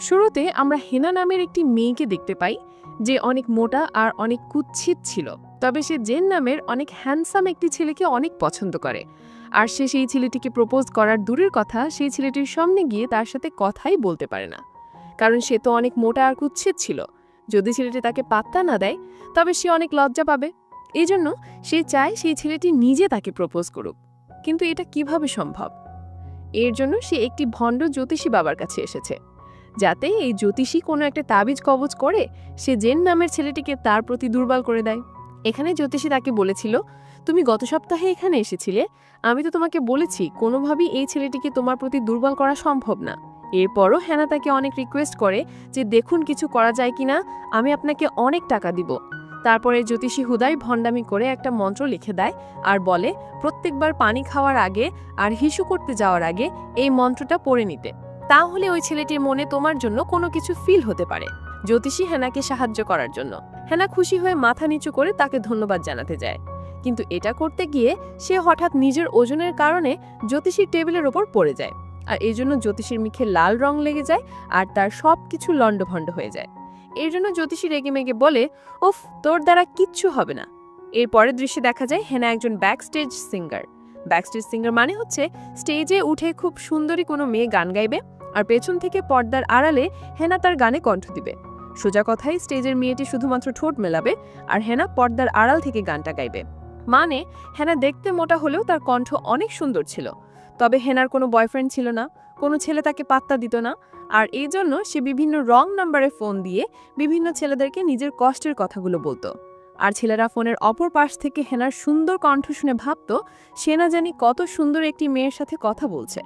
শুরুতে আমরা হেনা নামের একটি মেয়েকে দেখতে পাই, যে অনেক মোটা আর অনেক কুৎসিত ছিল। তবে সে জেন নামের অনেক হ্যান্ডসাম একটি ছেলেকে অনেক পছন্দ করে। আর সে সেই ছেলেটিকে প্রপোজ করার দূরের কথা সেই ছেলেটির সামনে গিয়ে তার সাথে কথাই বলতে পারে না। কারণ সে তো অনেক মোটা আর কুৎসিত ছিল। যদি ছেলেটি তাকে পাত্তা না দেয়, তবে সে অনেক লজ্জা পাবে। এই জন্য সে চায় সেই ছেলেটি নিজে তাকে প্রপোজ করুক। কিন্তু এটা কীভাবে সম্ভব? এর জন্য সে একটি ভণ্ড জ্যোতিষী বাবার কাছে এসেছে। যাতে এই জ্যোতিষী কোনো একটা তাবিজ কবজ করে, সে জেন নামের ছেলেটিকে তার প্রতি দুর্বল করে দেয়। এখানে জ্যোতিষী তাকে বলেছিল, তুমি গত সপ্তাহে এখানে এসেছিলে। আমি তো তোমাকে বলেছি, কোনোভাবেই এই ছেলেটিকে তোমার প্রতি দুর্বল করা সম্ভব না। এরপরও হ্যানা তাকে অনেক রিকোয়েস্ট করে যে, দেখুন কিছু করা যায় কিনা, আমি আপনাকে অনেক টাকা দিব। তারপরে জ্যোতিষী হুদাই ভণ্ডামি করে একটা মন্ত্র লিখে দেয় আর বলে, প্রত্যেকবার পানি খাওয়ার আগে আর হিসু করতে যাওয়ার আগে এই মন্ত্রটা পড়ে নিতে। তাহলে ওই ছেলেটির মনে তোমার জন্য কোনো কিছু ফিল হতে পারে। জ্যোতিষী হেনাকে সাহায্য করার জন্য। হেনা খুশি হয়ে মাথা নিচু করে তাকে ধন্যবাদ জানাতে যায়। কিন্তু এটা করতে গিয়ে সে হঠাৎ নিজের ওজনের কারণে জ্যোতিষীর টেবিলের ওপর পড়ে যায়। আর এই জন্য জ্যোতিষীর মুখে লাল রং লেগে যায় আর তার সব কিছু লণ্ডভণ্ড হয়ে যায়। এর জন্য জ্যোতিষী রেগে মেগে বলে, উফ, তোর দ্বারা কিচ্ছু হবে না। এর পরের দৃশ্যে দেখা যায় হেনা একজন backstage singer backstage singer মানে হচ্ছে স্টেজে উঠে খুব সুন্দরী কোনো মেয়ে গান গাইবে আর পেছন থেকে পর্দার আড়ালে হেনা তার গানে কণ্ঠ দিবে। সোজা কথাই স্টেজের মেয়েটি শুধুমাত্র ঠোঁট মেলাবে আর হেনা পর্দার আড়াল থেকে গানটা গাইবে। মানে হেনা দেখতে মোটা হলেও তার কণ্ঠ অনেক সুন্দর ছিল। তবে হেনার কোনো বয়ফ্রেন্ড ছিল না, কোনো ছেলে তাকে পাত্তা দিত না আর এই জন্য সে বিভিন্ন রং নাম্বারে ফোন দিয়ে বিভিন্ন ছেলেদেরকে নিজের কষ্টের কথাগুলো বলতো। আর ছেলেরা ফোনের অপর পাশ থেকে হেনার সুন্দর কণ্ঠ শুনে ভাবত, সে না জানি কত সুন্দর একটি মেয়ের সাথে কথা বলছে।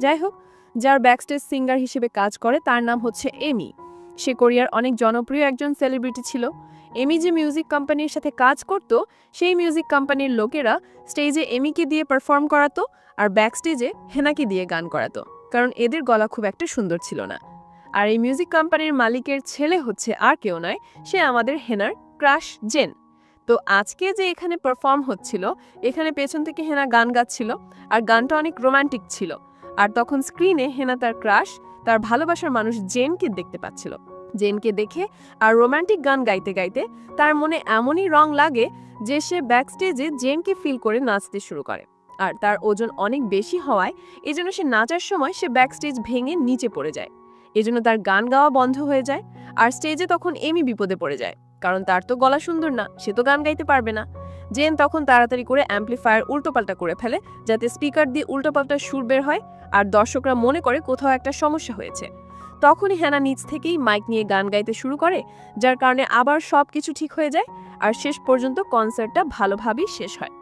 যাই হোক যার ব্যাকস্টেজ সিঙ্গার হিসেবে কাজ করে, তার নাম হচ্ছে এমি সে কোরিয়ার অনেক জনপ্রিয় একজন সেলিব্রিটি ছিল। এমি যে মিউজিক কোম্পানির সাথে কাজ করত, সেই মিউজিক কোম্পানির লোকেরা স্টেজে এমিকে দিয়ে পারফর্ম করাতো আর ব্যাকস্টেজে হেনাকে দিয়ে গান করাতো, কারণ এদের গলা খুব একটা সুন্দর ছিল না। আর এই মিউজিক কোম্পানির মালিকের ছেলে হচ্ছে আর কেউ নয়, সে আমাদের হেনার ক্রাশ জেন। তো আজকে যে এখানে পারফর্ম হচ্ছিল, এখানে পেছন থেকে হেনা গান গাচ্ছিল, আর গানটা অনেক রোমান্টিক ছিল। আর তখন স্ক্রিনে হেনা তার ক্রাশ, তার ভালোবাসার মানুষ জেনকে দেখতে পাচ্ছিল। জেনকে দেখে আর রোমান্টিক গান গাইতে গাইতে তার মনে এমনই রং লাগে যে সে ব্যাকস্টেজে জেনকে ফিল করে নাচতে শুরু করে। আর তার ওজন অনেক বেশি হওয়ায় এজন্য সে নাচার সময় সে ব্যাকস্টেজ ভেঙে নিচে পড়ে যায়। এজন্য তার গান গাওয়া বন্ধ হয়ে যায় আর স্টেজে তখন এমি বিপদে পড়ে যায়। কারণ তার তো গলা সুন্দর না, সে তো গান গাইতে পারবে না। জেন তখন তাড়াতাড়ি করে অ্যাম্পলিফায়ার উল্টোপাল্টা করে ফেলে, যাতে স্পিকার দিয়ে উল্টোপাল্টা সুর বের হয় আর দর্শকরা মনে করে কোথাও একটা সমস্যা হয়েছে। তখনই হ্যানা নিচ থেকেই মাইক নিয়ে গান গাইতে শুরু করে, যার কারণে আবার সব কিছু ঠিক হয়ে যায় আর শেষ পর্যন্ত কনসার্টটা ভালোভাবেই শেষ হয়।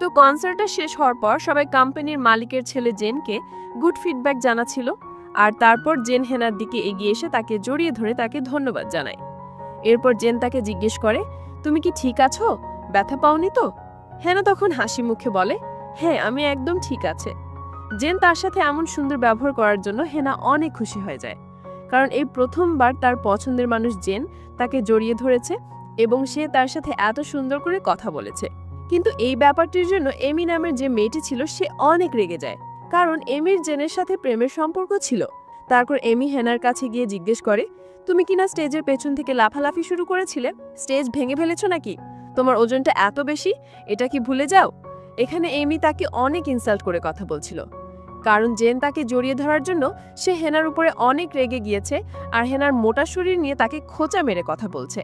তো কনসার্টটা শেষ হওয়ার পর সবাই কোম্পানির মালিকের ছেলে জেনকে গুড ফিডব্যাক জানাচ্ছিল আর তারপর জেন হেনার দিকে এগিয়ে এসে তাকে জড়িয়ে ধরে তাকে ধন্যবাদ জানায়। এরপর জেন তাকে জিজ্ঞেস করে, তুমি কি ঠিক আছো? ব্যথা পাওনি তো? হেনা তখন হাসি মুখে বলে হ্যাঁ আমি একদম ঠিক আছে। জেন তার সাথে এমন সুন্দর ব্যবহার করার জন্য হেনা অনেক খুশি হয়ে যায়। কারণ এই প্রথমবার তার পছন্দের মানুষ জেন তাকে জড়িয়ে ধরেছে এবং সে তার সাথে এত সুন্দর করে কথা বলেছে। কিন্তু এই ব্যাপারটির জন্য এমি নামের যে মেয়েটি ছিল, সে অনেক রেগে যায়। কারণ এমির জেনের সাথে প্রেমের সম্পর্ক ছিল। তারপর এমি হেনার কাছে গিয়ে জিজ্ঞেস করে, তুমি কিনা স্টেজের পেছন থেকে লাফালাফি শুরু করেছিলে? স্টেজ ভেঙে ফেলেছো নাকি? তোমার ওজনটা এত বেশি? এটা কি ভুলে যাও? এখানে এমি তাকে অনেক ইনসাল্ট করে কথা বলছিল। কারণ জেন তাকে জড়িয়ে ধরার জন্য সে হেনার উপরে অনেক রেগে গিয়েছে আর হেনার মোটা শরীর নিয়ে তাকে খোঁচা মেরে কথা বলছে।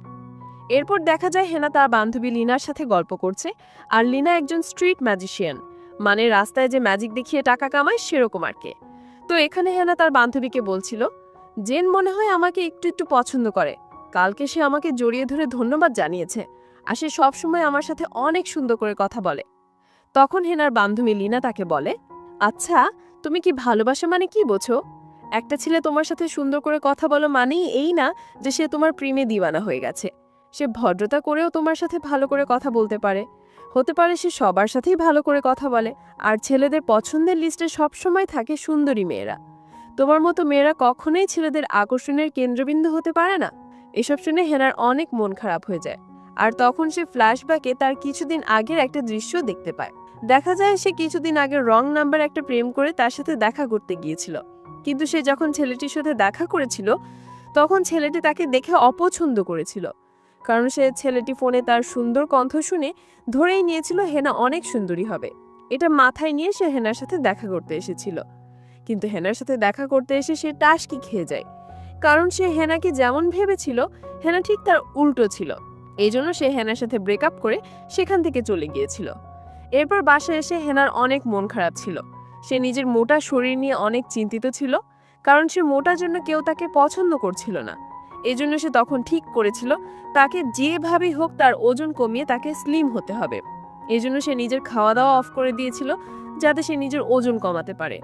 এরপর দেখা যায় হেনা তার বান্ধবী লিনার সাথে গল্প করছে আর লিনা একজন স্ট্রিট ম্যাজিশিয়ান মানে রাস্তায় যে ম্যাজিক দেখিয়ে টাকা কামায় সেরকম আর কে। তো এখানে হেনা তার বান্ধবীকে বলছিল, জেন মনে হয় আমাকে একটু একটু পছন্দ করে। কালকে সে আমাকে জড়িয়ে ধরে ধন্যবাদ জানিয়েছে। আর সে সবসময় আমার সাথে অনেক সুন্দর করে কথা বলে। তখন হেনার বান্ধবী লিনা তাকে বলে আচ্ছা তুমি কি ভালোবাসা মানে কি বোঝো? একটা ছেলে তোমার সাথে সুন্দর করে কথা বলো মানেই এই না যে সে তোমার প্রেমে দিওয়ানা হয়ে গেছে। সে ভদ্রতা করেও তোমার সাথে ভালো করে কথা বলতে পারে। হতে পারে সে সবার সাথেই ভালো করে কথা বলে, আর ছেলেদের পছন্দের লিস্টে সবসময় থাকে সুন্দরী মেয়েরা। তোমার মতো মেয়েরা কখনোই ছেলেদের আকর্ষণের কেন্দ্রবিন্দু হতে পারে না। এসব শুনে হেনার অনেক মন খারাপ হয়ে যায়। আর তখন সে ফ্ল্যাশব্যাকে তার কিছুদিন আগের একটা দৃশ্য দেখতে পায়। দেখা যায় সে কিছুদিন আগে রং নাম্বার একটা প্রেম করে তার সাথে দেখা করতে গিয়েছিল। কিন্তু সে যখন ছেলেটির সাথে দেখা করেছিল, তখন ছেলেটি তাকে দেখে অপছন্দ করেছিল। কারণ সে ছেলেটি ফোনে তার সুন্দর কণ্ঠ শুনে ধরেই নিয়েছিল হেনা অনেক সুন্দরী হবে। এটা মাথায় নিয়ে সে হেনার সাথে দেখা করতে এসেছিল। কিন্তু হেনার সাথে দেখা করতে এসে সে টাসকি খেয়ে যায়। কারণ সে হেনাকে যেমন ভেবেছিল, হেনা ঠিক তার উল্টো ছিল। এই জন্য সে হেনার সাথে ব্রেকআপ করে সেখান থেকে চলে গিয়েছিল। এরপর বাসায় এসে হেনার অনেক মন খারাপ ছিল। সে নিজের মোটা শরীর নিয়ে অনেক চিন্তিত ছিল, কারণ সে মোটার জন্য কেউ তাকে পছন্দ করছিল না। এজন্য সে তখন ঠিক করেছিল, তাকে যেভাবেই হোক তার ওজন কমিয়ে তাকে স্লিম হতে হবে। এজন্য সে নিজের খাওয়া দাওয়া অফ করে দিয়েছিল, যাতে সে নিজের ওজন কমাতে পারে।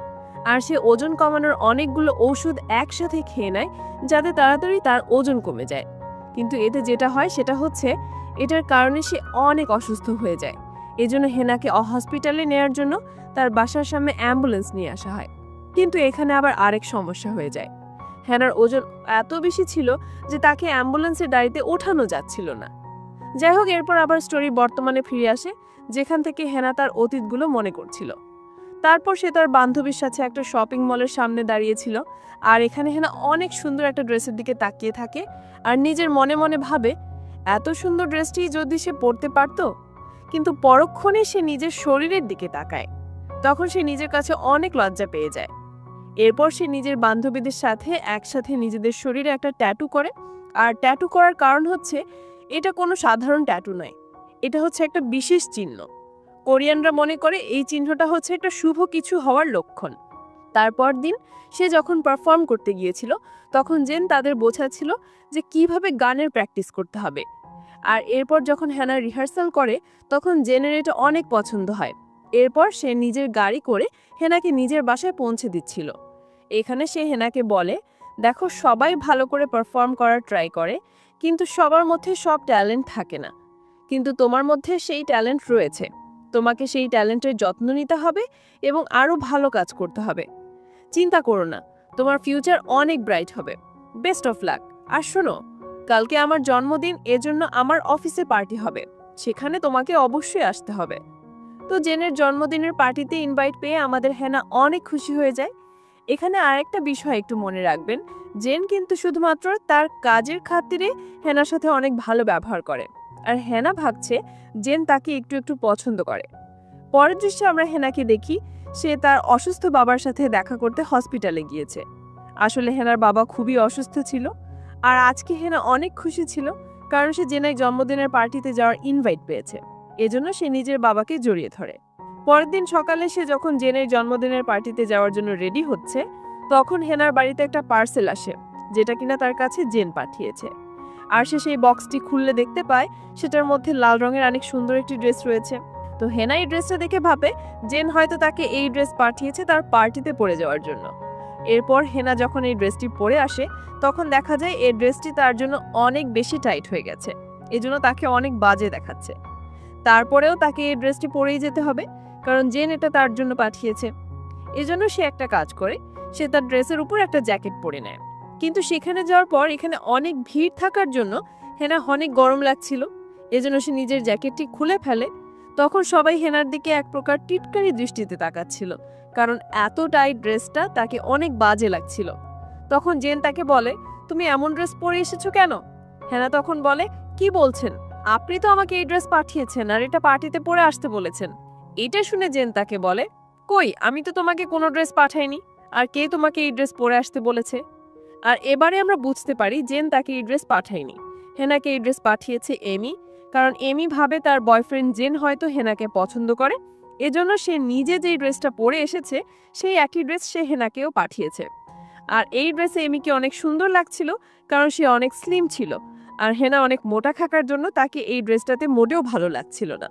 আর সে ওজন কমানোর অনেকগুলো ঔষধ একসাথে খেয়ে নেয়, যাতে তাড়াতাড়ি তার ওজন কমে যায়। কিন্তু এতে যেটা হয় সেটা হচ্ছে এটার কারণে সে অনেক অসুস্থ হয়ে যায়। এজন্য হেনাকে হসপিটালে নেয়ার জন্য তার বাসার সামনে অ্যাম্বুলেন্স নিয়ে আসা হয়। কিন্তু এখানে আবার আরেক সমস্যা হয়ে যায়। হেনার ওজন এত বেশি ছিল যে তাকে অ্যাম্বুলেন্সের গাড়িতে ওঠানো যাচ্ছিল না। যাই হোক, এরপর আবার স্টোরি বর্তমানে ফিরে আসে, যেখান থেকে হেনা তার অতীতগুলো মনে করছিল। তারপর সে তার বান্ধবীর সাথে একটা শপিং মলের সামনে দাঁড়িয়েছিল। আর এখানে হেনা অনেক সুন্দর একটা ড্রেসের দিকে তাকিয়ে থাকে। আর নিজের মনে মনে ভাবে, এত সুন্দর ড্রেসটি যদি সে পরতে পারতো? কিন্তু পরক্ষণে সে নিজের শরীরের দিকে তাকায়। তখন সে নিজের কাছে অনেক লজ্জা পেয়ে যায়। এরপর সে নিজের বান্ধবীদের সাথে একসাথে নিজেদের শরীরে একটা ট্যাটু করে। আর ট্যাটু করার কারণ হচ্ছে, এটা কোনো সাধারণ ট্যাটু নয়। এটা হচ্ছে একটা বিশেষ চিহ্ন। কোরিয়ানরা মনে করে এই চিহ্নটা হচ্ছে একটা শুভ কিছু হওয়ার লক্ষণ। তারপর দিন সে যখন পারফর্ম করতে গিয়েছিল, তখন জেন তাদের বোঝাচ্ছিল যে কীভাবে গানের প্র্যাকটিস করতে হবে। আর এরপর যখন হ্যানা রিহার্সাল করে, তখন জেনের এটা অনেক পছন্দ হয়। এরপর সে নিজের গাড়ি করে হেনাকে নিজের বাসায় পৌঁছে দিচ্ছিল। এখানে সে হেনাকে বলে, দেখো, সবাই ভালো করে পারফর্ম করার ট্রাই করে, কিন্তু সবার মধ্যে সব ট্যালেন্ট থাকে না। কিন্তু তোমার মধ্যে সেই ট্যালেন্ট রয়েছে। তোমাকে সেই ট্যালেন্টের যত্ন নিতে হবে এবং আরও ভালো কাজ করতে হবে। চিন্তা করো না, তোমার ফিউচার অনেক ব্রাইট হবে। Best of luck. আর শোনো, কালকে আমার জন্মদিন, এজন্য আমার অফিসে পার্টি হবে। সেখানে তোমাকে অবশ্যই আসতে হবে। তো জেনের জন্মদিনের পার্টিতে ইনভাইট পেয়ে আমাদের হেনা অনেক খুশি হয়ে যায়। এখানে আরেকটা বিষয় একটু মনে রাখবেন, জেন কিন্তু শুধুমাত্র তার কাজের খাতিরে হেনার সাথে অনেক ভালো ব্যবহার করে। আর হেনা ভাবছে জেন তাকে একটু একটু পছন্দ করে। পরের দৃশ্যে আমরা হেনাকে দেখি, সে তার অসুস্থ বাবার সাথে দেখা করতে হসপিটালে গিয়েছে। আসলে হেনার বাবা খুবই অসুস্থ ছিল আর আজকে হেনা অনেক খুশি ছিল কারণ সে জেনাই জন্মদিনের পার্টিতে যাওয়ার ইনভাইট পেয়েছে। এজন্য সে নিজের বাবাকে জড়িয়ে ধরে। পরের দিন সকালে সে যখন জেনের জন্মদিনের পার্টিতে যাওয়ার জন্য রেডি হচ্ছে, তখন হেনার বাড়িতে একটা পার্সেল আসে, যেটা কিনা তার কাছে জেন পাঠিয়েছে। আর সে সেই বক্সটি খুললে দেখতে পায়, সেটার মধ্যে লাল রঙের অনেক সুন্দর একটি ড্রেস রয়েছে। তো হেনা এই ড্রেসটা দেখে ভাবে, জেন হয়তো তাকে এই ড্রেস পাঠিয়েছে তার পার্টিতে পরে যাওয়ার জন্য। এরপর হেনা যখন এই ড্রেসটি পরে আসে, তখন দেখা যায় এই ড্রেসটি তার জন্য অনেক বেশি টাইট হয়ে গেছে। এজন্য তাকে অনেক বাজে দেখাচ্ছে। তারপরেও তাকে এই ড্রেসটি পরেই যেতে হবে, কারণ জেন এটা তার জন্য পাঠিয়েছে। এজন্য সে একটা কাজ করে, সে তার ড্রেসের উপর একটা জ্যাকেট পরে নেয়। কিন্তু সেখানে যাওয়ার পর এখানে অনেক ভিড় থাকার জন্য হেনা অনেক গরম লাগছিল। এজন্য সে নিজের জ্যাকেটটি খুলে ফেলে। তখন সবাই হেনার দিকে এক প্রকার টিটকারি দৃষ্টিতে তাকাচ্ছিল, কারণ এত টাইট ড্রেসটা তাকে অনেক বাজে লাগছিল। তখন জেন তাকে বলে, তুমি এমন ড্রেস পরে এসেছ কেন? হেনা তখন বলে, কি বলছেন? আপনি তো আমাকে এই ড্রেস পাঠিয়েছেন আর এটা পার্টিতে পরে আসতে বলেছেন। এটা শুনে জেন তাকে বলে, কই, আমি তো তোমাকে কোনো ড্রেস পাঠাইনি। আর কে তোমাকে এই ড্রেস পরে আসতে বলেছে? আর এবারে আমরা বুঝতে পারি জেন তাকে এই ড্রেস পাঠায়নি। হেনাকে এই ড্রেস পাঠিয়েছে এমি, কারণ এমি ভাবে তার বয়ফ্রেন্ড জেন হয়তো হেনাকে পছন্দ করে। এজন্য সে নিজে যেই ড্রেসটা পরে এসেছে, সেই একই ড্রেস সে হেনাকেও পাঠিয়েছে। আর এই ড্রেসে এমিকে অনেক সুন্দর লাগছিল, কারণ সে অনেক স্লিম ছিল। আর হেনা অনেক মোটা থাকার জন্য তাকে এই ড্রেসটাতে মোটেও ভালো লাগছিল না।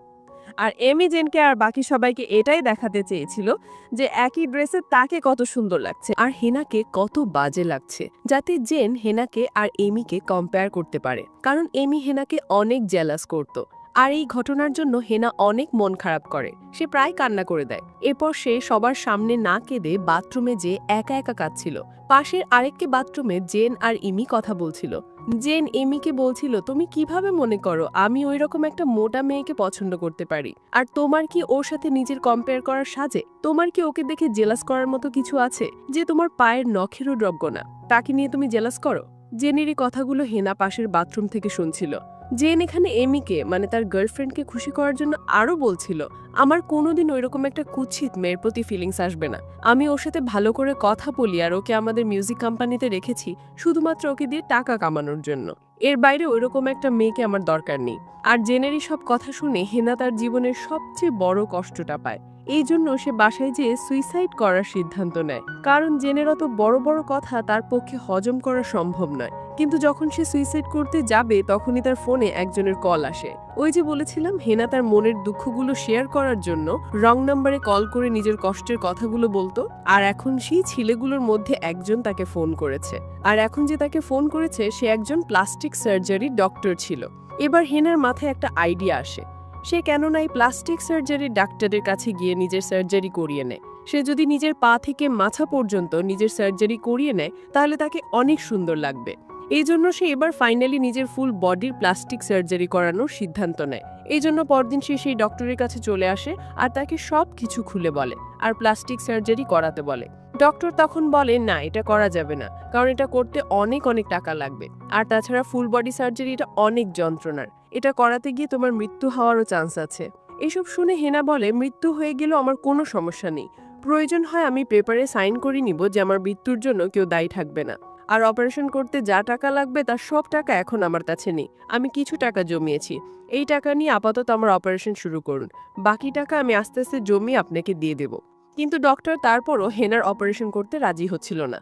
আর এমি জেনকে আর বাকি সবাইকে এটাই দেখাতে চেয়েছিল যে একই ড্রেসে তাকে কত সুন্দর লাগছে আর হেনাকে কত বাজে লাগছে, যাতে জেন হেনাকে আর এমিকে কম্পেয়ার করতে পারে। কারণ এমি হেনাকে অনেক জেলাস করত। আর এই ঘটনার জন্য হেনা অনেক মন খারাপ করে। সে প্রায় কান্না করে দেয়। এরপর সে সবার সামনে না কেঁদে বাথরুমে যে একা একা কাঁদছিল। পাশের আরেকটি বাথরুমে জেন আর ইমি কথা বলছিল। জেন এমিকে বলছিল, তুমি কীভাবে মনে করো আমি ওই রকম একটা মোটা মেয়েকে পছন্দ করতে পারি? আর তোমার কি ওর সাথে নিজের কম্পেয়ার করার সাজে? তোমার কি ওকে দেখে জেলাস করার মতো কিছু আছে যে তোমার পায়ের নখেরও দ্রব্য না? তাকে নিয়ে তুমি জেলাস করো? জেনের এই কথাগুলো হেনা পাশের বাথরুম থেকে শুনছিল। জেন এখানে এমিকে মানে তার গার্লফ্রেন্ডকে খুশি করার জন্য আরও বলছিল, আমার কোনোদিন ওইরকম একটা কুৎসিত মেয়ের প্রতি ফিলিংস আসবে না। আমি ওর সাথে ভালো করে কথা বলি আর ওকে আমাদের মিউজিক কোম্পানিতে রেখেছি, শুধুমাত্র ওকে দিয়ে টাকা কামানোর জন্য। এর বাইরে ওইরকম একটা মেয়েকে আমার দরকার নেই। আর জেনেরই সব কথা শুনে হেনা তার জীবনের সবচেয়ে বড় কষ্টটা পায়। এই জন্য সে বাসায় যেয়ে সুইসাইড করার সিদ্ধান্ত নেয়। কারণ জেনের অত বড় বড় কথা তার পক্ষে হজম করা সম্ভব নয়। কিন্তু যখন সে সুইসাইড করতে যাবে, তখনই তার ফোনে একজনের কল আসে। ওই যে বলেছিলাম, হেনা তার মনের দুঃখগুলো শেয়ার করার জন্য রং নাম্বারে কল করে নিজের কষ্টের কথাগুলো বলতো। আর এখন সেই ছেলেগুলোর মধ্যে একজন তাকে ফোন করেছে। আর এখন যে তাকে ফোন করেছে, সে একজন প্লাস্টিক সার্জারি ডক্টর ছিল। এবার হেনার মাথায় একটা আইডিয়া আসে। সে কেননা এই প্লাস্টিক সার্জারি ডাক্তারের কাছে গিয়ে নিজের সার্জারি করিয়ে নেয়। সে যদি নিজের পা থেকে মাথা পর্যন্ত নিজের সার্জারি করিয়ে নেয়, তাহলে তাকে অনেক সুন্দর লাগবে। এই জন্য সে এবার ফাইনালি নিজের ফুল বডির প্লাস্টিক সার্জারি করানোর সিদ্ধান্ত নেয়। এই জন্য পরদিন সে সেই ডক্টরের কাছে চলে আসে আর তাকে সব কিছু খুলে বলে আর প্লাস্টিক সার্জারি করাতে বলে। ডক্টর তখন বলে, না, এটা করা যাবে না, কারণ এটা করতে অনেক অনেক টাকা লাগবে। আর তাছাড়া ফুল বডি সার্জারি এটা অনেক যন্ত্রণার। এটা করাতে গিয়ে তোমার মৃত্যু হওয়ারও চান্স আছে। এসব শুনে হেনা বলে, মৃত্যু হয়ে গেলেও আমার কোনো সমস্যা নেই। প্রয়োজন হয় আমি পেপারে সাইন করে নিব যে আমার মৃত্যুর জন্য কেউ দায়ী থাকবে না। আর অপারেশন করতে যা টাকা লাগবে তার সব টাকা এখন আমার কাছে নেই। আমি কিছু টাকা জমিয়েছি। এই টাকা নিয়ে আপাতত আমার অপারেশন শুরু করুন। বাকি টাকা আমি আস্তে আস্তে জমিয়ে আপনাকে দিয়ে দেব। কিন্তু ডক্টর তারপরও হেনার অপারেশন করতে রাজি হচ্ছিল না।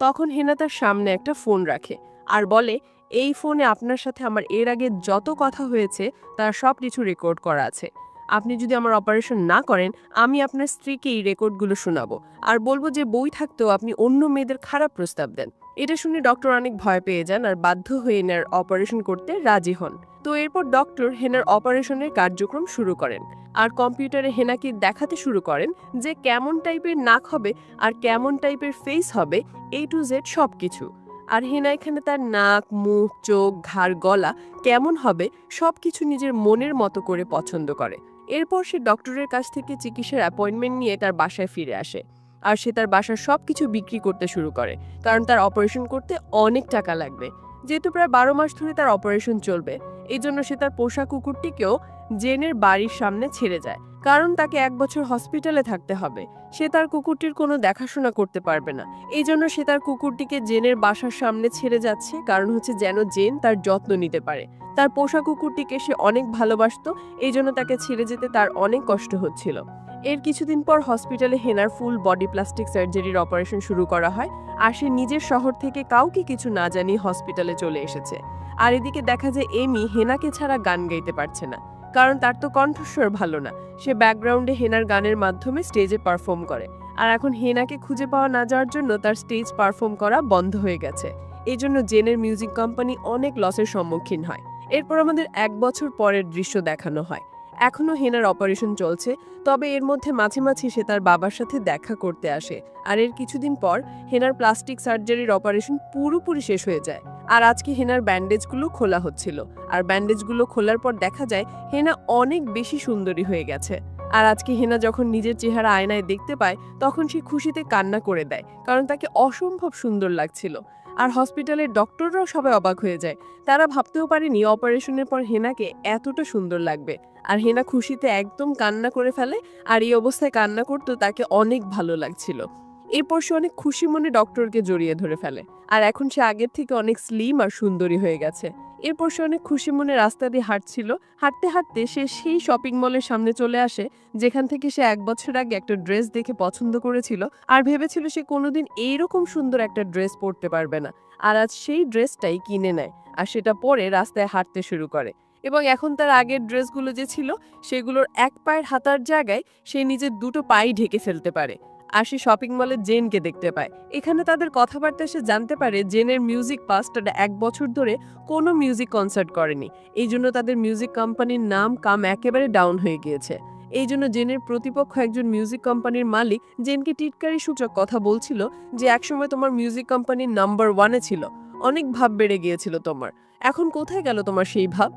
তখন হেনা তার সামনে একটা ফোন রাখে আর বলে এই ফোনে আপনার সাথে আমার এর আগে যত কথা হয়েছে, তার সব কিছু রেকর্ড করা আছে। আপনি যদি আমার অপারেশন না করেন, আমি আপনার স্ত্রীকে এই রেকর্ডগুলো শোনাবো। আর বলব যে বই থাকতেও আপনি অন্য মেয়েদের খারাপ প্রস্তাব দেন। এটা শুনে ডক্টর অনেক ভয় পেয়ে যান আর বাধ্য হয়ে এনার অপারেশন করতে রাজি হন। তো এরপর ডক্টর হেনার অপারেশনের কার্যক্রম শুরু করেন। আর কম্পিউটারে হেনাকে দেখাতে শুরু করেন যে কেমন টাইপের নাক হবে আর কেমন টাইপের ফেস হবে এ টু জেড সব কিছু আর হেনা এখানে তার নাক, মুখ, চোখ, ঘাড়, গলা কেমন হবে সব কিছু নিজের মনের মতো করে পছন্দ করে। এরপর সে ডক্টরের কাছ থেকে চিকিৎসার অ্যাপয়েন্টমেন্ট নিয়ে তার বাসায় ফিরে আসে আর সে তার বাসার সব কিছু বিক্রি করতে শুরু করে কারণ তার অপারেশন করতে অনেক টাকা লাগবে। যেহেতু প্রায় বারো মাস ধরে তার অপারেশন চলবে এই জন্য সে তার পোষা কুকুরটিকেও জেনের বাড়ির সামনে ছেড়ে যায়। কারণ তাকে এক বছর হসপিটালে থাকতে হবে। সে তার কুকুরটির কোনো দেখাশোনা করতে পারবে না। এই জন্য সে তার কুকুরটিকে জেনের বাসার সামনে ছেড়ে যাচ্ছে। কারণ হচ্ছে যেন জেন তার যত্ন নিতে পারে। তার পোষা কুকুরটিকে সে অনেক ভালোবাসতো। এই জন্য তাকে ছেড়ে যেতে তার অনেক কষ্ট হচ্ছিল। এর কিছুদিন পর হসপিটালে হেনার ফুল বডি প্লাস্টিক সার্জারির অপারেশন শুরু করা হয়। আর সে নিজের শহর থেকে কাউকে কিছু না জানিয়ে হসপিটালে চলে এসেছে। আর এদিকে দেখা যায়, এমি হেনাকে ছাড়া গান গাইতে পারছে না। কারণ তার তো কণ্ঠস্বর ভালো না। সে ব্যাকগ্রাউন্ডে হেনার গানের মাধ্যমে স্টেজে পারফর্ম করে। আর এখন হেনাকে খুঁজে পাওয়া না যাওয়ার জন্য তার স্টেজ পারফর্ম করা বন্ধ হয়ে গেছে। এই জন্য জেনের মিউজিক কোম্পানি অনেক লসের সম্মুখীন হয়। এরপর আমাদের এক বছর পরের দৃশ্য দেখানো হয়। এখনও হেনার অপারেশন চলছে, তবে এর মধ্যে মাঝে মাঝে সে তার বাবার সাথে দেখা করতে আসে। আর এর কিছুদিন পর হেনার প্লাস্টিক সার্জারির অপারেশন পুরোপুরি শেষ হয়ে যায়। আর আজকে হেনার ব্যান্ডেজগুলো খোলা হচ্ছিল। আর ব্যান্ডেজগুলো খোলার পর দেখা যায় হেনা অনেক বেশি সুন্দরী হয়ে গেছে। আর আজকে হেনা যখন নিজের চেহারা আয়নায় দেখতে পায়, তখন সে খুশিতে কান্না করে দেয়, কারণ তাকে অসম্ভব সুন্দর লাগছিল। আর হসপিটালের ডক্টররাও সবাই অবাক হয়ে যায়। তারা ভাবতেও পারেনি অপারেশনের পর হেনাকে এতটা সুন্দর লাগবে। আর হেনা খুশিতে একদম কান্না করে ফেলে আর এই অবস্থায় কান্না করতে তাকে অনেক ভালো লাগছিল। এরপর সে অনেক খুশি মনে ডক্টরকে জড়িয়ে ধরে ফেলে। আর এখন সে আগের থেকে অনেক স্লিম আর সুন্দরী হয়ে গেছে। এরপর সে অনেক খুশি মনে রাস্তা দিয়ে হাঁটছিল। হাঁটতে হাঁটতে সে সেই শপিং মলের সামনে চলে আসে, যেখান থেকে সে এক বছর আগে একটা ড্রেস দেখে পছন্দ করেছিল আর ভেবেছিল সে কোনোদিন এইরকম সুন্দর একটা ড্রেস পরতে পারবে না। আর আজ সেই ড্রেসটাই কিনে নেয় আর সেটা পরে রাস্তায় হাঁটতে শুরু করে। এবং এখন তার আগের ড্রেসগুলো যে ছিল, সেগুলোর এক পায়ের হাতার জায়গায় সে নিজের দুটো পাই ঢেকে ফেলতে পারে। আর সে শপিং মলে জেনকে দেখতে পায়। এখানে তাদের কথাবার্তা সে জানতে পারে জেনের মিউজিক পাস্টটা এক বছর ধরে কোনো মিউজিক কনসার্ট করেনি। এই জন্য তাদের মিউজিক কোম্পানির নাম কাম একেবারে ডাউন হয়ে গিয়েছে। এই জন্য জেনের প্রতিপক্ষ একজন মিউজিক কোম্পানির মালিক জেনকে টিটকারি সূচক কথা বলছিল যে একসময় তোমার মিউজিক কোম্পানির নাম্বার ওয়ানে ছিল। অনেক ভাব বেড়ে গিয়েছিল তোমার। এখন কোথায় গেল তোমার সেই ভাব?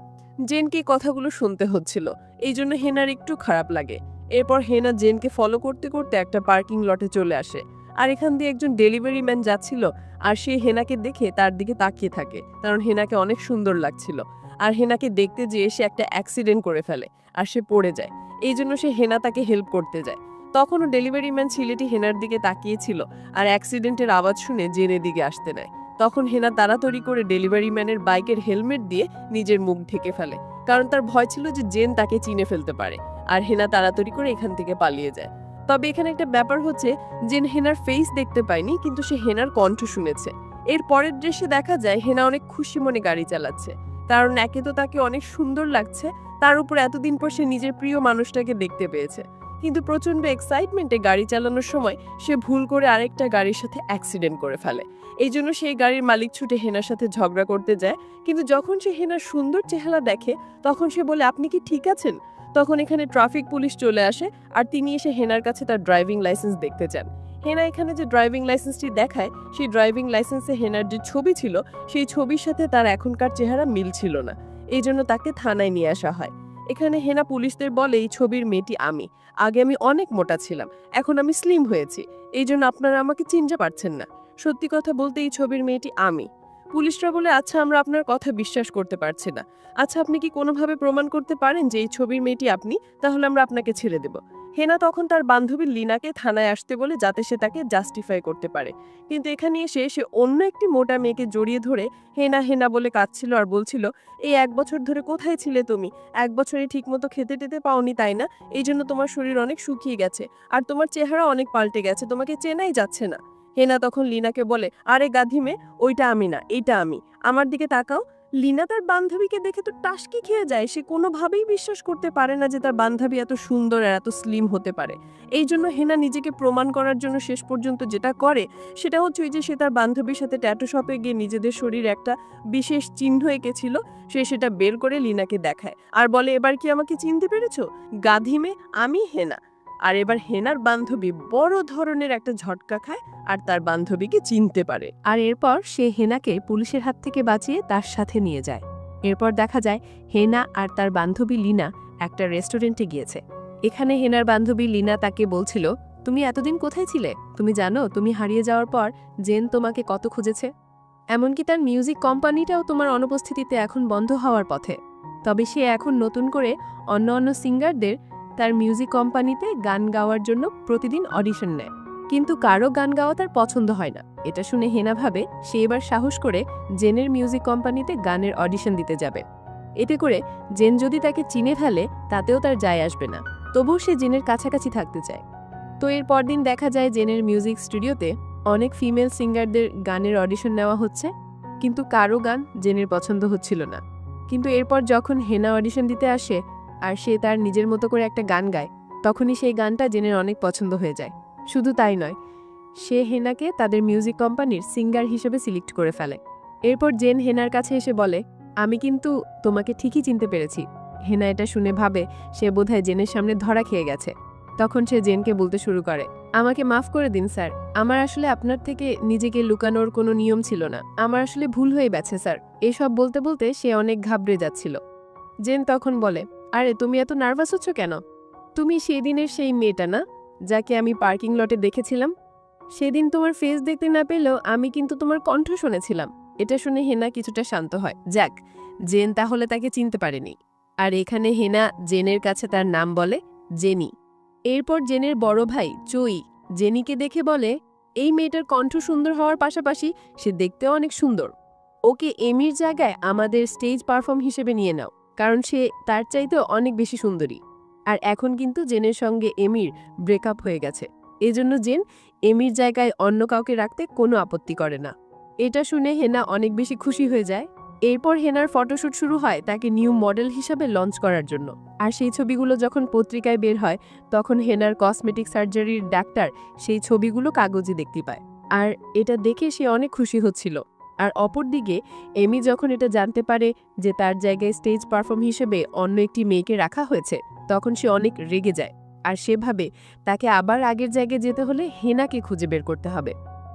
জেনকে কথাগুলো শুনতে হচ্ছিল। এই জন্য হেনার একটু খারাপ লাগে। এরপর হেনা জেনকে ফলো করতে করতে একটা পার্কিং লটে চলে আসে। আর এখান দিয়ে একজন ডেলিভারি ম্যান যাচ্ছিল আর সে হেনাকে দেখে তার দিকে তাকিয়ে থাকে, কারণ হেনাকে অনেক সুন্দর লাগছিল। আর হেনাকে দেখতে যেয়ে সে একটা অ্যাক্সিডেন্ট করে ফেলে, আর সে পড়ে যায়। এই জন্য সে হেনা তাকে হেল্প করতে যায়। তখনও ডেলিভারি ম্যান ছেলেটি হেনার দিকে তাকিয়েছিল আর অ্যাক্সিডেন্টের আওয়াজ শুনে জেনের দিকে আসতে নেয়। তখন হেনা তাড়াতাড়ি করে ডেলিভারি ম্যানের বাইকের হেলমেট দিয়ে নিজের মুখ ঢেকে ফেলে। কারণ তার ভয় ছিল যে জেন তাকে চিনে ফেলতে পারে। আর হেনা তাড়াতাড়ি করে এখান থেকে পালিয়ে যায়। তবে এখানে একটা ব্যাপার হচ্ছে, জেন হেনার ফেস দেখতে পায়নি, কিন্তু সে হেনার কণ্ঠ শুনেছে। এর পরের দৃশ্যে দেখা যায়, হেনা অনেক খুশি মনে গাড়ি চালাচ্ছে। কারণ একে তো তাকে অনেক সুন্দর লাগছে, তার উপর এতদিন পর সে নিজের প্রিয় মানুষটাকে দেখতে পেয়েছে। কিন্তু প্রচণ্ড এক্সাইটমেন্টে গাড়ি চালানোর সময় সে ভুল করে আরেকটা গাড়ির সাথে অ্যাক্সিডেন্ট করে ফেলে। এই জন্য সেই গাড়ির মালিক ছুটে হেনার সাথে ঝগড়া করতে যায়। কিন্তু যখন সে হেনার সুন্দর চেহারা দেখে, তখন সে বলে, আপনি কি ঠিক আছেন? তখন এখানে ট্রাফিক পুলিশ চলে আসে আর তিনি এসে হেনার কাছে তার ড্রাইভিং লাইসেন্স দেখতে চান হেনা এখানে যে ড্রাইভিং লাইসেন্সটি দেখায়, সেই ড্রাইভিং লাইসেন্সে হেনার যে ছবি ছিল, সেই ছবির সাথে তার এখনকার চেহারা মিল ছিল না। এই জন্য তাকে থানায় নিয়ে আসা হয়। এখানে হেনা পুলিশদের বলে, এই ছবির মেয়েটি আমি। আগে আমি অনেক মোটা ছিলাম, এখন আমি স্লিম হয়েছি, এই জন্য আপনারা আমাকে চিনতে পারছেন না। সত্যি কথা বলতে এই ছবির মেয়েটি আমি। পুলিশরা বলে আচ্ছা আমরা আপনার কথা বিশ্বাস করতে পারছি না। আচ্ছা আপনি কি কোনোভাবে প্রমাণ করতে পারেন যে এই ছবির মেয়েটি আপনি? তাহলে আমরা আপনাকে ছেড়ে দেব। হেনা তখন তার বান্ধবী লিনাকে থানায় আসতে বলে যাতে সে তাকে জাস্টিফাই করতে পারে। কিন্তু এখানে এসে সে অন্য একটি মোটা মেয়েকে জড়িয়ে ধরে হেনা হেনা বলে কাঁদছিল আর বলছিল, এই এক বছর ধরে কোথায় ছিলে তুমি? এক বছরে ঠিকমতো খেতে টেতে পাওনি, তাই না? এই জন্য তোমার শরীর অনেক শুকিয়ে গেছে আর তোমার চেহারা অনেক পাল্টে গেছে, তোমাকে চেনাই যাচ্ছে না। হেনা তখন লিনাকে বলে, আরে গাধিমে ওইটা আমি না, এইটা আমি। আমার দিকে তাকাও লিনা তার বান্ধবীকে দেখে তো টাসকি খেয়ে যায়। সে কোনোভাবেই বিশ্বাস করতে পারে না যে তার বান্ধবী এত সুন্দর আর এত স্লিম হতে পারে। এই জন্য হেনা নিজেকে প্রমাণ করার জন্য শেষ পর্যন্ত যেটা করে, সেটা হচ্ছে ওই যে সে তার বান্ধবীর সাথে ট্যাটু শপে গিয়ে নিজেদের শরীর একটা বিশেষ চিহ্ন এঁকেছিল, সে সেটা বের করে লিনাকে দেখায়। আর বলে, এবার কি আমাকে চিনতে পেরেছ? গাধিমে আমি হেনা। আর এবার হেনার বান্ধবী বড় ধরনের একটা ঝটকা খায় আর তার বান্ধবীকে চিনতে পারে। আর এরপর সে হেনাকে পুলিশের হাত থেকে বাঁচিয়ে তার সাথে নিয়ে যায়। এরপর দেখা যায় হেনা আর তার বান্ধবী লিনা একটা রেস্টুরেন্টে গিয়েছে। এখানে হেনার বান্ধবী লিনা তাকে বলছিল, তুমি এতদিন কোথায় ছিলে? তুমি জানো, তুমি হারিয়ে যাওয়ার পর জেন তোমাকে কত খুঁজেছে? এমনকি তার মিউজিক কোম্পানিটাও তোমার অনুপস্থিতিতে এখন বন্ধ হওয়ার পথে। তবে সে এখন নতুন করে অন্য অন্য সিঙ্গারদের তার মিউজিক কোম্পানিতে গান গাওয়ার জন্য প্রতিদিন অডিশন নেয়। কিন্তু কারও গান গাওয়া তার পছন্দ হয় না। এটা শুনে হেনা ভাবে সে এবার সাহস করে জেনের মিউজিক কোম্পানিতে গানের অডিশন দিতে যাবে। এতে করে জেন যদি তাকে চিনে ফেলে, তাতেও তার যায় আসবে না। তবুও সে জেনের কাছাকাছি থাকতে চায়। তো এর পরদিন দেখা যায় জেনের মিউজিক স্টুডিওতে অনেক ফিমেল সিঙ্গারদের গানের অডিশন নেওয়া হচ্ছে। কিন্তু কারও গান জেনের পছন্দ হচ্ছিল না। কিন্তু এরপর যখন হেনা অডিশন দিতে আসে আর সে তার নিজের মতো করে একটা গান গায়। তখনই সেই গানটা জেনের অনেক পছন্দ হয়ে যায়। শুধু তাই নয়, সে হেনাকে তাদের মিউজিক কোম্পানির সিঙ্গার হিসেবে সিলেক্ট করে ফেলে। এরপর জেন হেনার কাছে এসে বলে, আমি কিন্তু তোমাকে ঠিকই চিনতে পেরেছি। হেনা এটা শুনে ভাবে, সে বোধহয় জেনের সামনে ধরা খেয়ে গেছে। তখন সে জেনকে বলতে শুরু করে, আমাকে মাফ করে দিন, স্যার। আমার আসলে আপনার থেকে নিজেকে লুকানোর কোনো নিয়ম ছিল না। আমার আসলে ভুল হয়ে গেছে, স্যার। এসব বলতে বলতে সে অনেক ঘাবড়ে যাচ্ছিল। জেন তখন বলে আরে, তুমি এত নার্ভাস হচ্ছ কেন? তুমি সেদিনের সেই মেয়েটা না, যাকে আমি পার্কিং লটে দেখেছিলাম? সেদিন তোমার ফেস দেখতে না পেলেও আমি কিন্তু তোমার কণ্ঠ শুনেছিলাম। এটা শুনে হেনা কিছুটা শান্ত হয়। যাক, জেন তাহলে তাকে চিনতে পারেনি। আর এখানে হেনা জেনের কাছে তার নাম বলে জেনি। এরপর জেনের বড় ভাই চই জেনিকে দেখে বলে, এই মেয়েটার কণ্ঠ সুন্দর হওয়ার পাশাপাশি সে দেখতেও অনেক সুন্দর। ওকে এমির জায়গায় আমাদের স্টেজ পারফর্ম হিসেবে নিয়ে নাও। কারণ সে তার চাইতেও অনেক বেশি সুন্দরী। আর এখন কিন্তু জেনের সঙ্গে এমির ব্রেকআপ হয়ে গেছে। এজন্য জেন এমির জায়গায় অন্য কাউকে রাখতে কোনো আপত্তি করে না। এটা শুনে হেনা অনেক বেশি খুশি হয়ে যায়। এরপর হেনার ফটোশ্যুট শুরু হয় তাকে নিউ মডেল হিসাবে লঞ্চ করার জন্য। আর সেই ছবিগুলো যখন পত্রিকায় বের হয়, তখন হেনার কসমেটিক সার্জারির ডাক্তার সেই ছবিগুলো কাগজে দেখতে পায়। আর এটা দেখে সে অনেক খুশি হচ্ছিল। আর অপরদিকে, এমি যখন এটা জানতে পারে যে তার জায়গায় স্টেজ পারফর্ম হিসেবে অন্য একটি মেয়েকে রাখা হয়েছে, তখন সে অনেক রেগে যায়। আর সেভাবে তাকে আবার আগের জায়গায় যেতে হলে হেনাকে খুঁজে বের করতে হবে।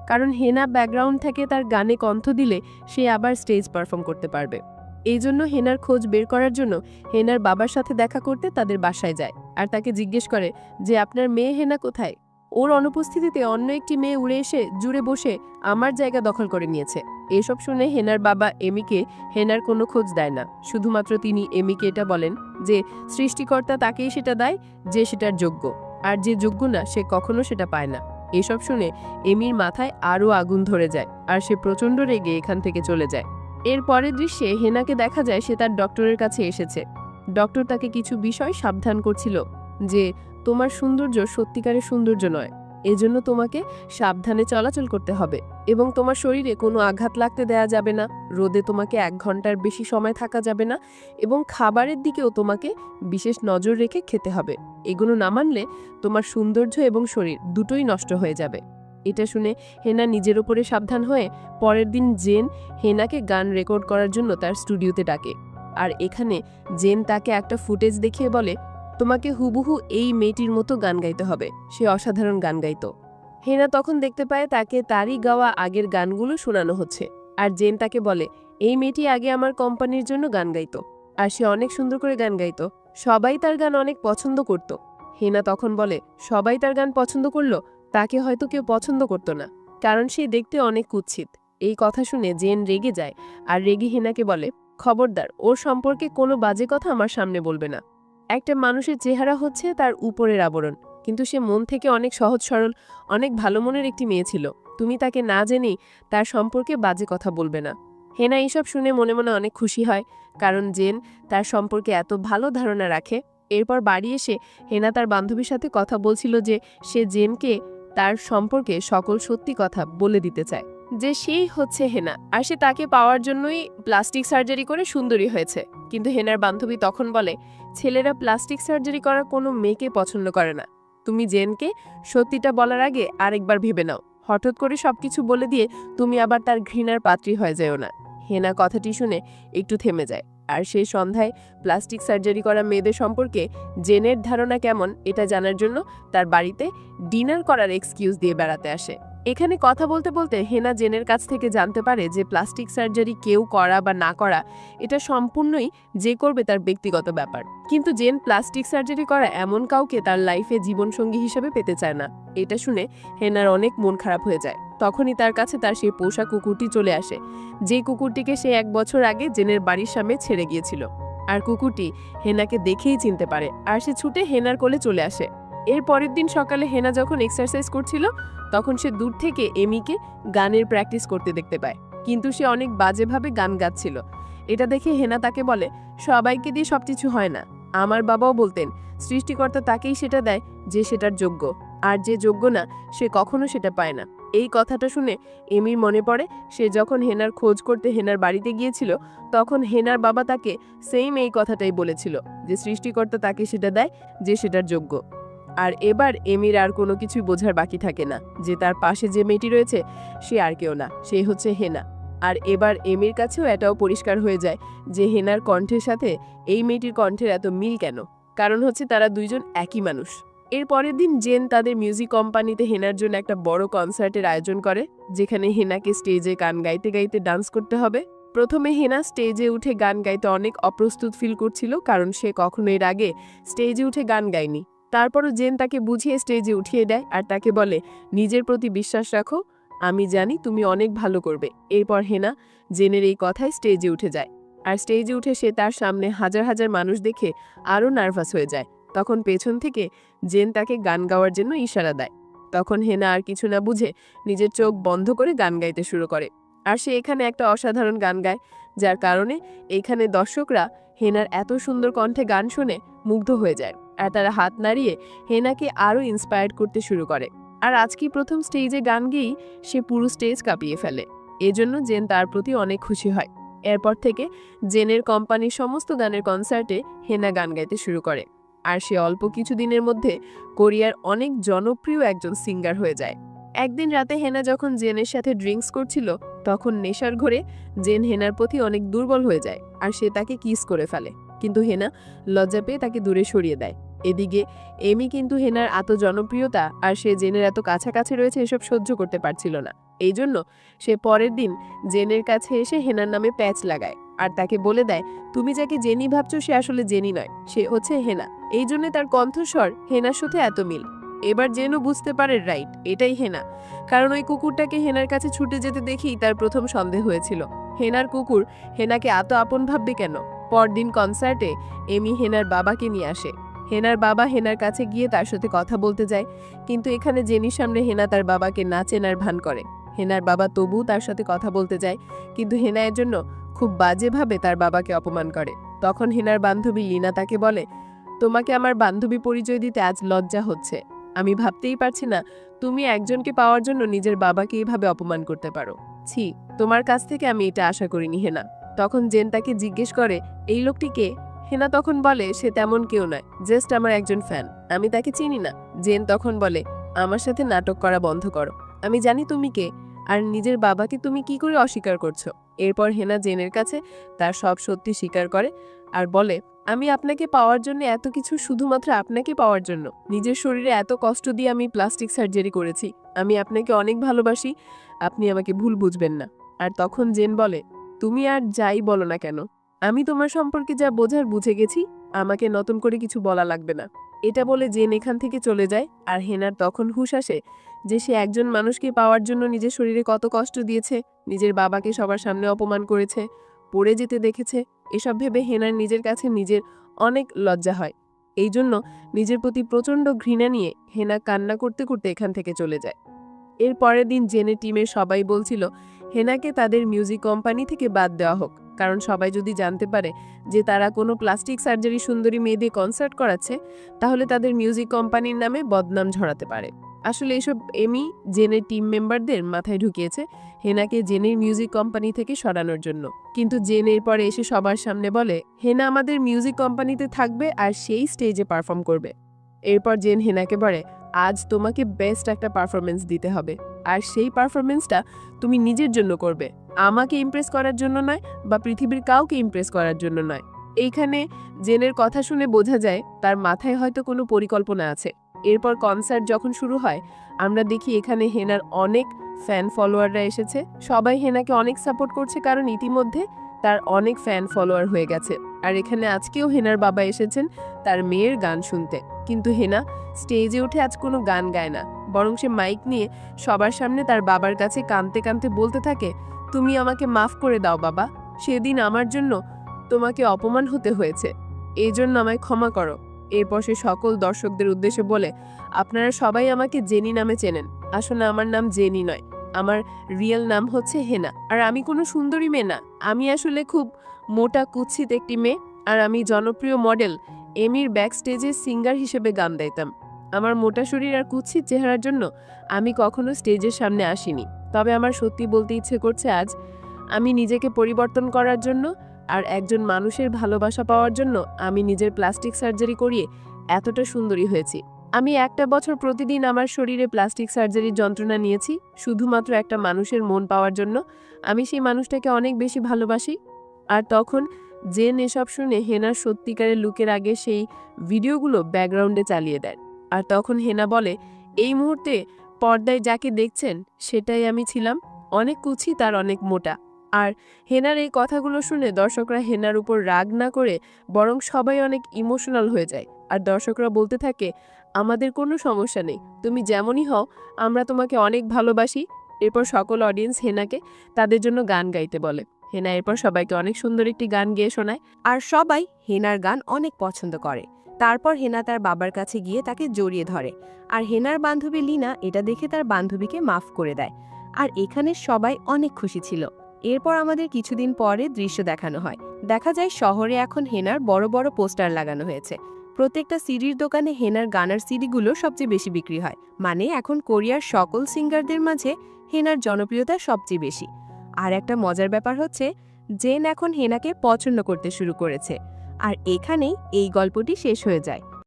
কারণ হেনা ব্যাকগ্রাউন্ড থেকে তার গানে কণ্ঠ দিলে সে আবার স্টেজ পারফর্ম করতে পারবে। এই জন্য হেনার খোঁজ বের করার জন্য হেনার বাবার সাথে দেখা করতে তাদের বাসায় যায়। আর তাকে জিজ্ঞেস করে যে, আপনার মেয়ে হেনা কোথায়? ওর অনুপস্থিতিতে অন্য একটি মেয়ে উড়ে এসে জুড়ে বসে আমার জায়গা দখল করে নিয়েছে। এসব শুনে হেনার বাবা এমিকে হেনার কোনো খোঁজ দেয় না। শুধুমাত্র তিনি এমিকে এটা বলেন যে, সৃষ্টিকর্তা তাকেই সেটা দেয় যে সেটার যোগ্য। আর যে যোগ্য না, সে কখনো সেটা পায় না। এসব শুনে এমির মাথায় আরও আগুন ধরে যায় আর সে প্রচণ্ড রেগে এখান থেকে চলে যায়। এর পরের দৃশ্যে হেনাকে দেখা যায় সে তার ডক্টরের কাছে এসেছে। ডক্টর তাকে কিছু বিষয় সাবধান করছিল যে তোমার সৌন্দর্য সত্যিকারের সৌন্দর্য নয়। এজন্য তোমাকে সাবধানে চলাচল করতে হবে এবং তোমার শরীরে কোনো আঘাত লাগতে দেয়া যাবে না, রোদে তোমাকে এক ঘণ্টার বেশি সময় থাকা যাবে না এবং খাবারের দিকেও তোমাকে বিশেষ নজর রেখে খেতে হবে। এগুলো না মানলে তোমার সৌন্দর্য এবং শরীর দুটোই নষ্ট হয়ে যাবে। এটা শুনে হেনা নিজের ওপরে সাবধান হয়ে পরের দিন জেন হেনাকে গান রেকর্ড করার জন্য তার স্টুডিওতে ডাকে। আর এখানে জেন তাকে একটা ফুটেজ দেখিয়ে বলে তোমাকে হুবহু এই মেয়েটির মতো গান গাইতে হবে। সে অসাধারণ গান গাইত। হেনা তখন দেখতে পায় তাকে তারই গাওয়া আগের গানগুলো শোনানো হচ্ছে। আর জেন তাকে বলে, এই মেয়েটি আগে আমার কোম্পানির জন্য গান গাইত। আর সে অনেক সুন্দর করে গান গাইত। সবাই তার গান অনেক পছন্দ করত। হেনা তখন বলে, সবাই তার গান পছন্দ করল? তাকে হয়তো কেউ পছন্দ করতো না। কারণ সে দেখতে অনেক কুৎসিত। এই কথা শুনে জেন রেগে যায়। আর রেগে হেনাকে বলে, খবরদার, ওর সম্পর্কে কোনো বাজে কথা আমার সামনে বলবে না। একটা মানুষের চেহারা হচ্ছে তার উপরের আবরণ। কিন্তু সে মন থেকে অনেক সহজ, সরল, অনেক ভালো মনের একটি মেয়ে ছিল। তুমি তাকে না জেনেই তার সম্পর্কে বাজে কথা বলবে না। হেনা এইসব শুনে মনে মনে অনেক খুশি হয়, কারণ জেন তার সম্পর্কে এত ভালো ধারণা রাখে। এরপর বাড়ি এসে হেনা তার বান্ধবীর সাথে কথা বলছিল যে সে জেনকে তার সম্পর্কে সকল সত্যি কথা বলে দিতে চায়। যে সেই হচ্ছে হেনা। আর সে তাকে পাওয়ার জন্যই প্লাস্টিক সার্জারি করে সুন্দরী হয়েছে। কিন্তু হেনার বান্ধবী তখন বলে, ছেলেরা প্লাস্টিক সার্জারি করা কোনো মেয়েকে পছন্দ করে না। তুমি জেনকে সত্যিটা বলার আগে আরেকবার ভেবে নাও। হঠাৎ করে সবকিছু বলে দিয়ে তুমি আবার তার ঘৃণার পাত্রী হয়ে যেও না। হেনা কথাটি শুনে একটু থেমে যায়। আর সেই সন্ধ্যায় প্লাস্টিক সার্জারি করা মেয়েদের সম্পর্কে জেনের ধারণা কেমন, এটা জানার জন্য তার বাড়িতে ডিনার করার এক্সকিউজ দিয়ে বেড়াতে আসে। এখানে কথা বলতে বলতে হেনা জেনের কাছ থেকে জানতে পারে যে প্লাস্টিক সার্জারি কেউ করা বা না করা, এটা সম্পূর্ণই যে করবে তার ব্যক্তিগত ব্যাপার। কিন্তু জেন প্লাস্টিক সার্জারি করা এমন কাউকে তার লাইফে জীবনসঙ্গী হিসেবে পেতে চায় না। এটা শুনে হেনার অনেক মন খারাপ হয়ে যায়। তখনই তার কাছে তার সেই পোষা কুকুরটি চলে আসে। যে কুকুরটিকে সে এক বছর আগে জেনের বাড়ির সামনে ছেড়ে গিয়েছিল। আর কুকুরটি হেনাকে দেখেই চিনতে পারে। আর সে ছুটে হেনার কোলে চলে আসে। এর পরের দিন সকালে হেনা যখন এক্সারসাইজ করছিল, তখন সে দূর থেকে এমিকে গানের প্র্যাকটিস করতে দেখতে পায়। কিন্তু সে অনেক বাজেভাবে গান গাচ্ছিল। এটা দেখে হেনা তাকে বলে, সবাইকে দিয়ে সব কিছু হয় না। আমার বাবাও বলতেন, সৃষ্টিকর্তা তাকেই সেটা দেয় যে সেটার যোগ্য। আর যে যোগ্য না, সে কখনো সেটা পায় না। এই কথাটা শুনে এমির মনে পড়ে, সে যখন হেনার খোঁজ করতে হেনার বাড়িতে গিয়েছিল, তখন হেনার বাবা তাকে সেম এই কথাটাই বলেছিল, যে সৃষ্টিকর্তা তাকে সেটা দেয় যে সেটার যোগ্য। আর এবার এমির আর কোনো কিছুই বোঝার বাকি থাকে না। যে তার পাশে যে মেয়েটি রয়েছে, সে আর কেউ না, সে হচ্ছে হেনা। আর এবার এমির কাছেও এটাও পরিষ্কার হয়ে যায় যে হেনার কণ্ঠের সাথে এই মেয়েটির কণ্ঠের এত মিল কেন? কারণ হচ্ছে তারা দুইজন একই মানুষ। এর পরের দিন জেন তাদের মিউজিক কোম্পানিতে হেনার জন্য একটা বড় কনসার্টের আয়োজন করে, যেখানে হেনাকে স্টেজে গান গাইতে গাইতে ডান্স করতে হবে। প্রথমে হেনা স্টেজে উঠে গান গাইতে অনেক অপ্রস্তুত ফিল করছিল, কারণ সে কখনো এর আগে স্টেজে উঠে গান গায়নি। তারপরও জেন তাকে বুঝিয়ে স্টেজে উঠিয়ে দেয় আর তাকে বলে, নিজের প্রতি বিশ্বাস রাখো, আমি জানি তুমি অনেক ভালো করবে। এরপর হেনা জেনের এই কথায় স্টেজে উঠে যায়। আর স্টেজে উঠে সে তার সামনে হাজার হাজার মানুষ দেখে আরও নার্ভাস হয়ে যায়। তখন পেছন থেকে জেন তাকে গান গাওয়ার জন্য ইশারা দেয়। তখন হেনা আর কিছু না বুঝে নিজের চোখ বন্ধ করে গান গাইতে শুরু করে। আর সে এখানে একটা অসাধারণ গান গায়, যার কারণে এইখানে দর্শকরা হেনার এত সুন্দর কণ্ঠে গান শুনে মুগ্ধ হয়ে যায়। আর তারা হাত নাড়িয়ে হেনাকে আরও ইন্সপায়ার করতে শুরু করে। আর আজকে প্রথম স্টেজে গান গেয়েই সে পুরো স্টেজ কাঁপিয়ে ফেলে। এজন্য জেন তার প্রতি অনেক খুশি হয়। এরপর থেকে জেনের কোম্পানির সমস্ত গানের কনসার্টে হেনা গান গাইতে শুরু করে। আর সে অল্প কিছুদিনের মধ্যে কোরিয়ার অনেক জনপ্রিয় একজন সিঙ্গার হয়ে যায়। একদিন রাতে হেনা যখন জেনের সাথে ড্রিঙ্কস করছিল, তখন নেশার ঘরে জেন হেনার প্রতি অনেক দুর্বল হয়ে যায় আর সে তাকে কিস করে ফেলে। কিন্তু হেনা লজ্জা পেয়ে তাকে দূরে সরিয়ে দেয়। এদিকে এমি কিন্তু হেনার এত জনপ্রিয়তা আর সে জেনের এত কাছাকাছি রয়েছে এসব সহ্য করতে পারছিল না। এই জন্য সে পরের দিন জেনের কাছে এসে হেনার নামে প্যাচ লাগায় আর তাকে বলে দেয়, তুমি যাকে জেনি ভাবছ সে আসলে জেনি নয়, সে হচ্ছে হেনা। এই জন্য তার কণ্ঠস্বর হেনার সাথে এত মিল। এবার জেনও বুঝতে পারে, রাইট, এটাই হেনা। কারণ ওই কুকুরটাকে হেনার কাছে ছুটে যেতে দেখেই তার প্রথম সন্দেহ হয়েছিল। হেনার কুকুর হেনাকে এত আপন ভাববে কেন? পরদিন কনসার্টে এমি হেনার বাবাকে নিয়ে আসে। হেনার বাবা হেনার কাছে গিয়ে তার সাথে কথা বলতে যায়, কিন্তু এখানে জেনির সামনে হেনা তার বাবাকে না চেনার ভান করে। হেনার বাবা তবুও তার সাথে কথা বলতে যায়, কিন্তু হেনা এর জন্য খুব বাজেভাবে তার বাবাকে অপমান করে। তখন হেনার বান্ধবী লিনা তাকে বলে, তোমাকে আমার বান্ধবী পরিচয় দিতে আজ লজ্জা হচ্ছে। আমি ভাবতেই পারছি না তুমি একজনকে পাওয়ার জন্য নিজের বাবাকে এইভাবে অপমান করতে পারো। ছি, তোমার কাছ থেকে আমি এটা আশা করিনি, হেনা। তখন জেন তাকে জিজ্ঞেস করে, এই লোকটি কে? হেনা তখন বলে, সে তেমন কেউ নয়, জাস্ট আমার একজন ফ্যান, আমি তাকে চিনি না। জেন তখন বলে, আমার সাথে নাটক করা বন্ধ করো, আমি জানি তুমি কে, আর নিজের বাবাকে তুমি কি করে অস্বীকার করছ? এরপর হেনা জেনের কাছে তার সব সত্যি স্বীকার করে আর বলে, আমি আপনাকে পাওয়ার জন্য এত কিছু শুধুমাত্র আপনাকে পাওয়ার জন্য। নিজের শরীরে এত কষ্ট দিয়ে আমি প্লাস্টিক সার্জারি করেছি, আমি আপনাকে অনেক ভালোবাসি, আপনি আমাকে ভুল বুঝবেন না। আর তখন জেন বলে তুমি আর যাই বলো না কেন, আমি তোমার সম্পর্কে যা বোঝার বুঝে গেছি, আমাকে নতুন করে কিছু বলা লাগবে না। এটা বলে জেন এখান থেকে চলে যায় আর হেনার তখন হুশ আসে যে সে একজন মানুষকে পাওয়ার জন্য নিজের শরীরে কত কষ্ট দিয়েছে, নিজের বাবাকে সবার সামনে অপমান করেছে, পড়ে যেতে দেখেছে, এসব ভেবে হেনার নিজের কাছে নিজের অনেক লজ্জা হয়। এই জন্য নিজের প্রতি প্রচণ্ড ঘৃণা নিয়ে হেনা কান্না করতে করতে এখান থেকে চলে যায়। এর পরের দিন জেনে টিমের সবাই বলছিল হেনাকে তাদের মিউজিক কোম্পানি থেকে বাদ দেওয়া হোক। কারণ সবাই যদি জানতে পারে যে তারা কোনো প্লাস্টিক সার্জারি সুন্দরী মেয়ে দিয়ে কনসার্ট করাচ্ছে, তাহলে তাদের মিউজিক কোম্পানির নামে বদনাম ঝরাতে পারে। আসলে এসব এমি জেনের টিম মেম্বারদের মাথায় ঢুকিয়েছে হেনাকে জেনের মিউজিক কোম্পানি থেকে সরানোর জন্য। কিন্তু জেন এরপরে এসে সবার সামনে বলে, হেনা আমাদের মিউজিক কোম্পানিতে থাকবে আর সেই স্টেজে পারফর্ম করবে। এরপর জেন হেনাকে বলে, আজ তোমাকে বেস্ট একটা পারফরমেন্স দিতে হবে। আর সেই পারফরমেন্সটা তুমি নিজের জন্য করবে। আমাকে ইমপ্রেস করার জন্য নয় বা পৃথিবীর কাউকে ইমপ্রেস করার জন্য নয়। এইখানে জেনের কথা শুনে বোঝা যায়, তার মাথায় হয়তো কোনো পরিকল্পনা আছে। এরপর কনসার্ট যখন শুরু হয়, আমরা দেখি এখানে হেনার অনেক ফ্যান ফলোয়াররা এসেছে। সবাই হেনাকে অনেক সাপোর্ট করছে কারণ ইতিমধ্যে তার অনেক ফ্যান ফলোয়ার হয়ে গেছে। আর এখানে আজকেও হেনার বাবা এসেছেন তার মেয়ের গান শুনতে। কিন্তু হেনা স্টেজে উঠে আজ কোনো গান গায় না। বরং সে মাইক নিয়ে সবার সামনে তার বাবার কাছে কাঁদতে কাঁদতে বলতে থাকে, তুমি আমাকে মাফ করে দাও বাবা, সেদিন আমার জন্য তোমাকে অপমান হতে হয়েছে। এই জন্য আমায় ক্ষমা করো। এরপর সে সকল দর্শকদের উদ্দেশ্যে বলে, আপনারা সবাই আমাকে জেনি নামে চেনেন। আসলে আমার নাম জেনি নয়, আমার রিয়েল নাম হচ্ছে হেনা। আর আমি কোনো সুন্দরী মেয়ে না। আমি আসলে খুব মোটা কুৎসিত একটি মেয়ে, আর আমি জনপ্রিয় মডেল এমির ব্যাক স্টেজে সিঙ্গার হিসেবে গান গাইতাম। আমার মোটা শরীর আর কুৎসিত চেহারার জন্য আমি কখনো স্টেজের সামনে আসিনি। তবে আমার সত্যি বলতে ইচ্ছে করছে আজ আমি নিজেকে পরিবর্তন করার জন্য আর একজন মানুষের ভালোবাসা পাওয়ার জন্য আমি নিজের প্লাস্টিক সার্জারি করিয়ে এতটা সুন্দরী হয়েছি। আমি একটা বছর প্রতিদিন আমার শরীরে প্লাস্টিক সার্জারির যন্ত্রণা নিয়েছি, শুধুমাত্র একটা মানুষের মন পাওয়ার জন্য। আমি সেই মানুষটাকে অনেক বেশি ভালোবাসি। আর তখন জেন এসব শুনে হেনার সত্যিকারের লুকের আগে সেই ভিডিওগুলো ব্যাকগ্রাউন্ডে চালিয়ে দেন আর তখন হেনা বলে, এই মুহূর্তে পর্দায় যাকে দেখছেন, সেটাই আমি ছিলাম। অনেক কুচি তার অনেক মোটা। আর হেনার এই কথাগুলো শুনে দর্শকরা হেনার উপর রাগ না করে বরং সবাই অনেক ইমোশনাল হয়ে যায়। আর দর্শকরা বলতে থাকে, আমাদের কোনো সমস্যা নেই। তুমি যেমনই হও, আমরা তোমাকে অনেক ভালোবাসি। এরপর সকল অডিয়েন্স হেনাকে তাদের জন্য গান গাইতে বলে। হেনা এরপর সবাইকে অনেক সুন্দর একটি গান গেয়ে শোনায়, আর সবাই হেনার গান অনেক পছন্দ করে। তারপর হেনা তার বাবার কাছে গিয়ে তাকে জড়িয়ে ধরে, আর হেনার বান্ধবী লিনা এটা দেখে তার বান্ধবীকে মাফ করে দেয়, আর এখানে সবাই অনেক খুশি ছিল। এরপর আমাদের কিছুদিন পরে দৃশ্য দেখানো হয়। দেখা যায় শহরে এখন হেনার বড় বড় পোস্টার লাগানো হয়েছে। প্রত্যেকটা সিডির দোকানে হেনার গানার সিডিগুলো সবচেয়ে বেশি বিক্রি হয়। মানে এখন কোরিয়ার সকল সিঙ্গারদের মাঝে হেনার জনপ্রিয়তা সবচেয়ে বেশি। আর একটা মজার ব্যাপার হচ্ছে, জেন এখন হেনাকে পছন্দ করতে শুরু করেছে। আর এখানেই এই গল্পটি শেষ হয়ে যায়।